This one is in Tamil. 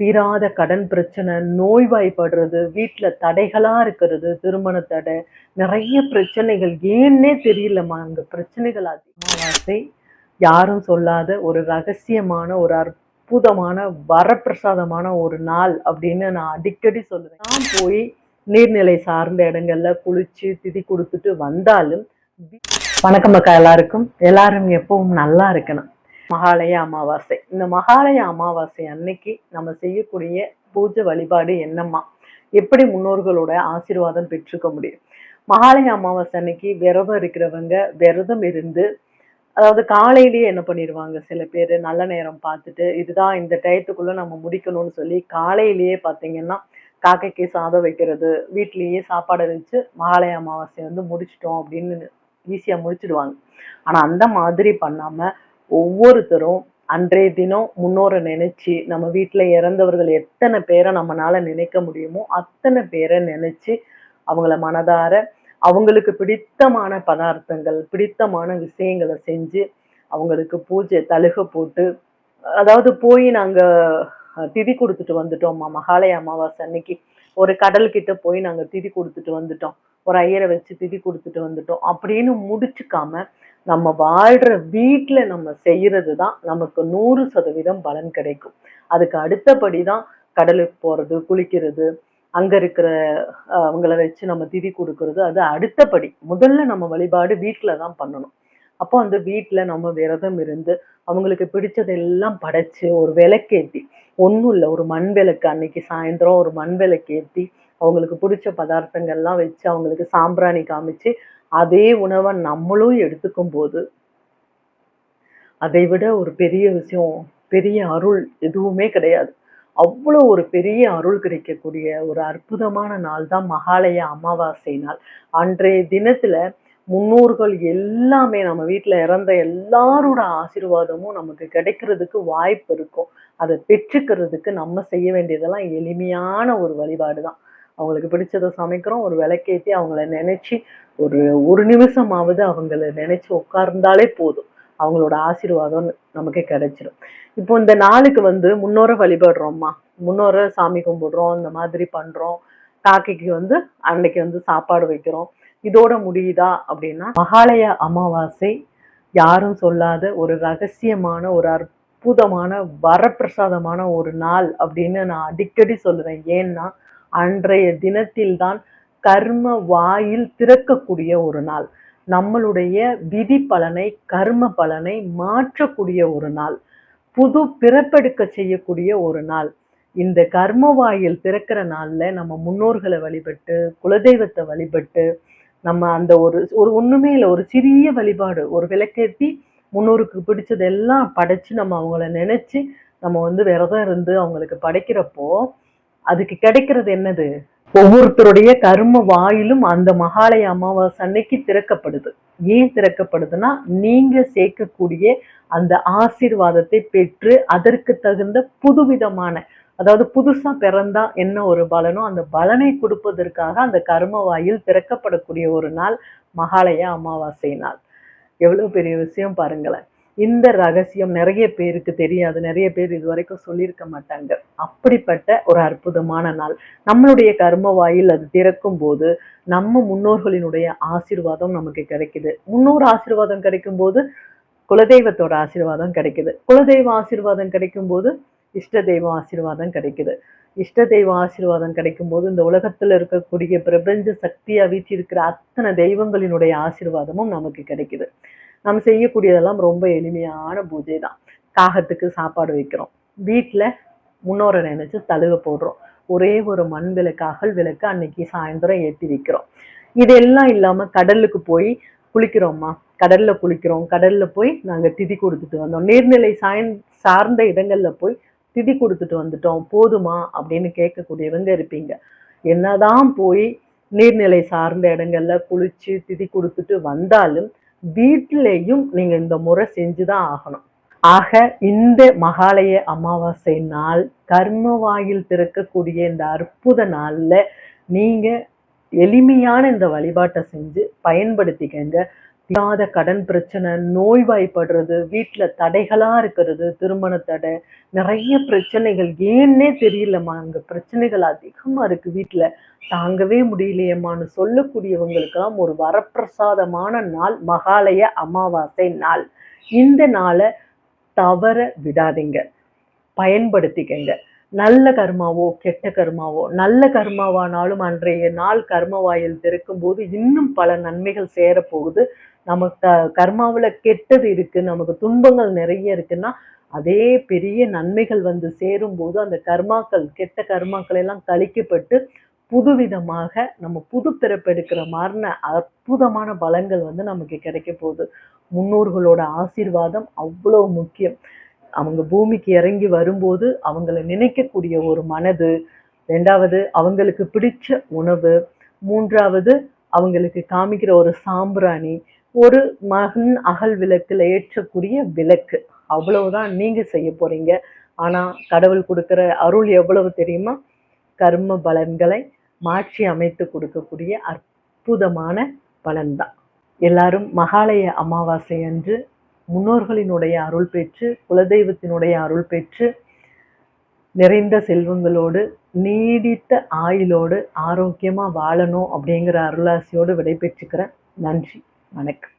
தீராத கடன் பிரச்சனை நோய்வாய்ப்படுறது வீட்டில் தடைகளாக இருக்கிறது திருமண தடை நிறைய பிரச்சனைகள். ஏன்னே தெரியலம்மா அங்கே பிரச்சனைகள் அதிகமாவாசை யாரும் சொல்லாத ஒரு ரகசியமான ஒரு அற்புதமான வரப்பிரசாதமான ஒரு நாள் அப்படின்னு நான் அடிக்கடி சொல்லுவேன். நான் போய் நீர்நிலை சார்ந்த இடங்கள்ல குளிச்சு திதி கொடுத்துட்டு வந்தாலும் வணக்கம் மக்கள் எல்லாருக்கும். எல்லாரும் எப்பவும் நல்லா இருக்கணும். மகாலய அமாவாசை. இந்த மகாலய அமாவாசை அன்னைக்கு நம்ம செய்யக்கூடிய பூஜை வழிபாடு என்னம்மா? எப்படி முன்னோர்களோட ஆசீர்வாதம் பெற்றுக்க முடியும்? மகாலய அமாவாசை அன்னைக்கு விரதம் இருக்கிறவங்க விரதம் இருந்து அதாவது காலையிலேயே என்ன பண்ணிடுவாங்க? சில பேர் நல்ல நேரம் பார்த்துட்டு இதுதான் இந்த டயத்துக்குள்ளே நம்ம முடிக்கணும்னு சொல்லி காலையிலேயே பார்த்தீங்கன்னா காக்கைக்கு சாதம் வைக்கிறது வீட்லேயே சாப்பாடை வச்சு மகாலய அமாவாசை வந்து முடிச்சிட்டோம் அப்படின்னு ஈஸியாக முடிச்சிடுவாங்க. ஆனால் அந்த மாதிரி பண்ணாமல் ஒவ்வொருத்தரும் அன்றைய தினம் முன்னோரை நினைச்சு நம்ம வீட்டில் இறந்தவர்கள் எத்தனை பேரை நம்மளால நினைக்க முடியுமோ அத்தனை பேரை நினைச்சு அவங்கள மனதார அவங்களுக்கு பிடித்தமான பதார்த்தங்கள் பிடித்தமான விஷயங்களை செஞ்சு அவங்களுக்கு பூஜை தழுக போட்டு அதாவது போய் நாங்கள் திதி கொடுத்துட்டு வந்துட்டோம்மா மகாலய அமாவாசை அன்னைக்கு ஒரு கடல் கிட்ட போய் நாங்கள் திதி கொடுத்துட்டு வந்துட்டோம். ஒரு ஐயரை வச்சு திதி கொடுத்துட்டு வந்துட்டோம். அப்படின்னு முடிச்சுக்காம நம்ம வாழ்கிற வீட்டில் நம்ம செய்கிறது தான் நமக்கு நூறு சதவீதம் பலன் கிடைக்கும். அதுக்கு அடுத்தபடி தான் கடலுக்கு போகிறது குளிக்கிறது அங்கே இருக்கிற அவங்கள வச்சு நம்ம திதி கொடுக்கறது அது அடுத்தபடி. முதல்ல நம்ம வழிபாடு வீட்டில் தான் பண்ணணும். அப்போ அந்த வீட்டில் நம்ம விரதம் இருந்து அவங்களுக்கு பிடிச்சதெல்லாம் படைச்சு ஒரு விளக்கேற்றி ஒன்றும் இல்லை ஒரு மண் விளக்கு அன்னைக்கு சாயந்தரம் ஒரு மண் விளக்கு ஏற்றி அவங்களுக்கு பிடிச்ச பதார்த்தங்கள்லாம் வச்சு அவங்களுக்கு சாம்பிராணி காமிச்சு அதே உணவை நம்மளும் எடுத்துக்கும் போது அதை விட ஒரு பெரிய விஷயம் பெரிய அருள் எதுவுமே கிடையாது. அவ்வளோ ஒரு பெரிய அருள் கிடைக்கக்கூடிய ஒரு அற்புதமான நாள் தான் மகாலய அமாவாசை நாள். அன்றைய தினத்துல முன்னோர்கள் எல்லாமே நம்ம வீட்டில் இறந்த எல்லாரோட ஆசீர்வாதமும் நமக்கு கிடைக்கிறதுக்கு வாய்ப்பு இருக்கும். அதை பெற்றுக்கிறதுக்கு நம்ம செய்ய வேண்டியதெல்லாம் எளிமையான ஒரு வழிபாடு தான் அவங்களுக்கு பிடிச்சதை சமைக்கிறோம் ஒரு விளக்கேற்றி அவங்கள நினச்சி ஒரு ஒரு நிமிஷமாவது அவங்கள நினச்சி உட்கார்ந்தாலே போதும். அவங்களோட ஆசீர்வாதம் நமக்கு கிடைச்சிடும் இப்போ இந்த நாளுக்கு வந்து முன்னோரை வழிபடுறோம்மா. முன்னோரை சாமி கும்பிடுறோம் இந்த மாதிரி பண்ணுறோம் காக்கைக்கு வந்து அன்னைக்கு வந்து சாப்பாடு வைக்கிறோம். இதோட முடியுதா அப்படின்னா மகாலய அமாவாசை யாரும் சொல்லாத ஒரு ரகசியமான ஒரு அற்புதமான வரப்பிரசாதமான ஒரு நாள் அப்படின்னு நான் அடிக்கடி சொல்லுவேன். ஏன்னா அன்றைய தினத்தில்தான் கர்ம வாயில் திறக்கக்கூடிய ஒரு நாள். நம்மளுடைய விதி பலனை கர்ம பலனை மாற்றக்கூடிய ஒரு நாள். புது பிறப்பெடுக்க செய்யக்கூடிய ஒரு நாள். இந்த கர்ம வாயில் திறக்கிற நாளில் நம்ம முன்னோர்களை வழிபட்டு குலதெய்வத்தை வழிபட்டு நம்ம அந்த ஒரு ஒரு ஒன்றுமே இல்லை ஒரு சிறிய வழிபாடு ஒரு விளக்கேற்றி முன்னோருக்கு பிடிச்சதெல்லாம் படைச்சு நம்ம அவங்கள நினச்சி நம்ம வந்து விரதம் இருந்து அவங்களுக்கு படைக்கிறப்போ அதுக்கு கிடைக்கிறது என்னது? ஒவ்வொருத்தருடைய கர்ம வாயிலும் அந்த மகாலய அமாவாசை அன்னைக்கு திறக்கப்படுது. ஏன் திறக்கப்படுதுன்னா நீங்க சேர்க்கக்கூடிய அந்த ஆசீர்வாதத்தை பெற்று அதற்கு தகுந்த புதுவிதமான அதாவது புதுசா பிறந்தா என்ன ஒரு பலனோ அந்த பலனை கொடுப்பதற்காக அந்த கர்ம வாயில் திறக்கப்படக்கூடிய ஒரு நாள் மகாலய அமாவாசை நாள். எவ்வளவு பெரிய விஷயம் பாருங்களேன். இந்த ரகசியம் நிறைய பேருக்கு தெரியாது. நிறைய பேர் இது வரைக்கும் சொல்லியிருக்க மாட்டாங்க. அப்படிப்பட்ட ஒரு அற்புதமான நாள். நம்மளுடைய கர்ம வாயில் அது திறக்கும் போது நம்ம முன்னோர்களினுடைய ஆசீர்வாதம் நமக்கு கிடைக்குது. முன்னோர் ஆசீர்வாதம் கிடைக்கும் போது குலதெய்வத்தோட ஆசீர்வாதம் கிடைக்குது. குலதெய்வ ஆசீர்வாதம் கிடைக்கும் போது இஷ்ட தெய்வ ஆசீர்வாதம் கிடைக்குது. இஷ்ட தெய்வ ஆசீர்வாதம் கிடைக்கும் போது இந்த உலகத்தில் இருக்கக்கூடிய பிரபஞ்ச சக்தியாக வீற்றிருக்கிற அத்தனை தெய்வங்களினுடைய ஆசீர்வாதமும் நமக்கு கிடைக்குது. நம்ம செய்யக்கூடியதெல்லாம் ரொம்ப எளிமையான பூஜை தான் காகத்துக்கு சாப்பாடு வைக்கிறோம். வீட்டில் முன்னோரை நினைச்சு தழுவ போடுறோம். ஒரே ஒரு மண் விளக்கு அகல் விளக்கு அன்னைக்கு சாயந்தரம் ஏற்றி வைக்கிறோம். இதெல்லாம் இல்லாமல் கடலுக்கு போய் குளிக்கிறோம்மா. கடல்ல குளிக்கிறோம். கடல்ல போய் நாங்கள் திதி கொடுத்துட்டு வந்தோம். நீர்நிலை சாயந் சார்ந்த இடங்கள்ல போய் திதி கொடுத்துட்டு வந்துட்டோம். போதுமா? அப்படின்னு கேட்கக்கூடியவங்க இருப்பீங்க. என்னதான் போய் நீர்நிலை சார்ந்த இடங்கள்ல குளிச்சு திதி கொடுத்துட்டு வந்தாலும் வீட்டிலேயும் நீங்கள் இந்த முறை செஞ்சு தான் ஆகணும். ஆக இந்த மகாலய அமாவாசை நாள் கர்ம வாயில் திறக்கக்கூடிய இந்த அற்புத நாளில் நீங்கள் எளிமையான இந்த வழிபாட்டை செஞ்சு பயன்படுத்திக்கங்க. தீராத கடன் பிரச்சனை நோய்வாய்ப்படுறது வீட்டில் தடைகளாக இருக்கிறது திருமண தடை நிறைய பிரச்சனைகள். ஏன்னே தெரியலம்மா அங்கே பிரச்சனைகள் அதிகமாக இருக்குது வீட்டில் தாங்கவே முடியலையம்மான்னு சொல்லக்கூடியவங்களுக்கெல்லாம் ஒரு வரப்பிரசாதமான நாள் மகாலய அமாவாசை நாள். இந்த நாளை தவற விடாதீங்க. பயன்படுத்திக்கங்க. நல்ல கர்மாவோ கெட்ட கர்மாவோ நல்ல கர்மாவானாலும் அன்றைய நாள் கர்மவாயில் திறக்கும் போது இன்னும் பல நன்மைகள் சேரப்போகுது. நமக்கு கர்மாவில் கெட்டது இருக்குது நமக்கு துன்பங்கள் நிறைய இருக்குன்னா அதே பெரிய நன்மைகள் வந்து சேரும் போது அந்த கர்மாக்கள் கெட்ட கர்மாக்கள் எல்லாம் கழிக்கப்பட்டு புதுவிதமாக நம்ம புது பிறப்பெடுக்கிற மாதிரின அற்புதமான பலங்கள் வந்து நமக்கு கிடைக்க போகுது. முன்னோர்களோட ஆசீர்வாதம் அவ்வளோ முக்கியம். அவங்க பூமிக்கு இறங்கி வரும்போது அவங்கள நினைக்கக்கூடிய ஒரு மனது ரெண்டாவது அவங்களுக்கு பிடிச்ச உணவு மூன்றாவது அவங்களுக்கு காமிக்கிற ஒரு சாம்பிராணி ஒரு மகன் அகல் விளக்கில் ஏற்றக்கூடிய விளக்கு. அவ்வளவுதான் நீங்கள் செய்ய போகிறீங்க ஆனால் கடவுள் கொடுக்குற அருள் எவ்வளவு தெரியுமா? கர்ம பலன்களை மாற்றி அமைத்து கொடுக்கக்கூடிய அற்புதமான பலன்தான். எல்லாரும் மகாலய அமாவாசை அன்று முன்னோர்களினுடைய அருள் பெற்று குலதெய்வத்தினுடைய அருள் பெற்று நிறைந்த செல்வங்களோடு நீடித்த ஆயுளோடு ஆரோக்கியமாக வாழணும் அப்படிங்கிற அருளாசியோடு விடைபெற்றுக்கிறேன். நன்றி. வணக்கம்